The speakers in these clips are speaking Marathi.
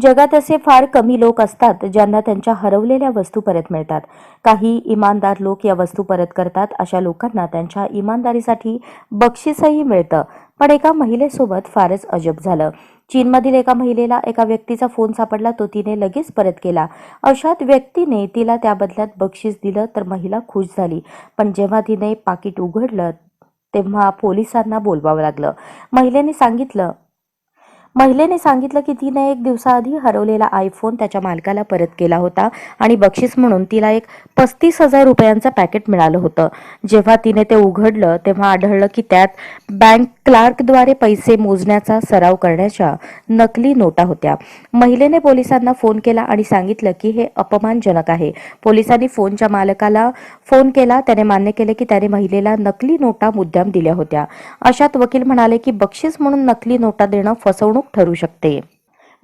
जगात असे फार कमी लोक असतात ज्यांना त्यांच्या हरवलेल्या वस्तू परत मिळतात. काही इमानदार लोक या वस्तू परत करतात अशा लोकांना त्यांच्या इमानदारीसाठी बक्षीसही मिळतं. पण एका महिलेसोबत फारच अजब झालं. चीनमधील एका महिलेला एका व्यक्तीचा फोन सापडला तो तिने लगेच परत केला. अशात व्यक्तीने तिला त्या बदल्यात बक्षीस दिलं तर महिला खुश झाली. पण जेव्हा तिने पाकिट उघडलं तेव्हा पोलिसांना बोलवावं लागलं. महिलेने सांगितलं महिलेने सांगितलं की तिने एक दिवसाआधी हरवलेला आयफोन त्याच्या मालकाला परत केला होता आणि बक्षीस म्हणून तिला एक पस्तीस हजार रुपयांचं पॅकेट मिळालं होतं. जेव्हा तिने ते उघडलं तेव्हा आढळलं की त्यात बँक क्लार्कद्वारे पैसे मोजण्याचा सराव करण्याच्या नकली नोटा होत्या. महिलेने पोलिसांना फोन केला आणि सांगितलं की हे अपमानजनक आहे. पोलिसांनी फोनच्या मालकाला फोन केला. त्याने मान्य केले की त्याने महिलेला नकली नोटा मुद्दाम दिल्या होत्या. अशात वकील म्हणाले की बक्षीस म्हणून नकली नोटा देणं फसवणूक ठरू शकते.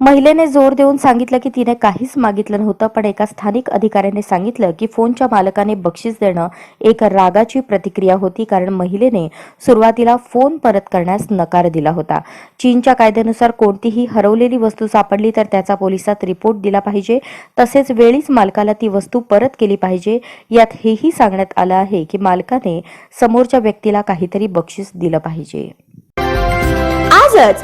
महिलेने जोर देऊन सांगितलं की तिने काहीच मागितलं नव्हतं पण एका स्थानिक अधिकाऱ्याने सांगितलं की फोनच्या मालकाने बक्षीस देणं एक रागाची प्रतिक्रिया होती कारण महिलेने सुरुवातीला फोन परत करण्यास नकार दिला होता. चीनच्या कायद्यानुसार कोणतीही हरवलेली वस्तू सापडली तर त्याचा पोलिसात रिपोर्ट दिला पाहिजे. तसेच वेळीच मालकाला ती वस्तू परत केली पाहिजे. यात हेही सांगण्यात आलं आहे की मालकाने समोरच्या व्यक्तीला काहीतरी बक्षीस दिलं पाहिजे. आजच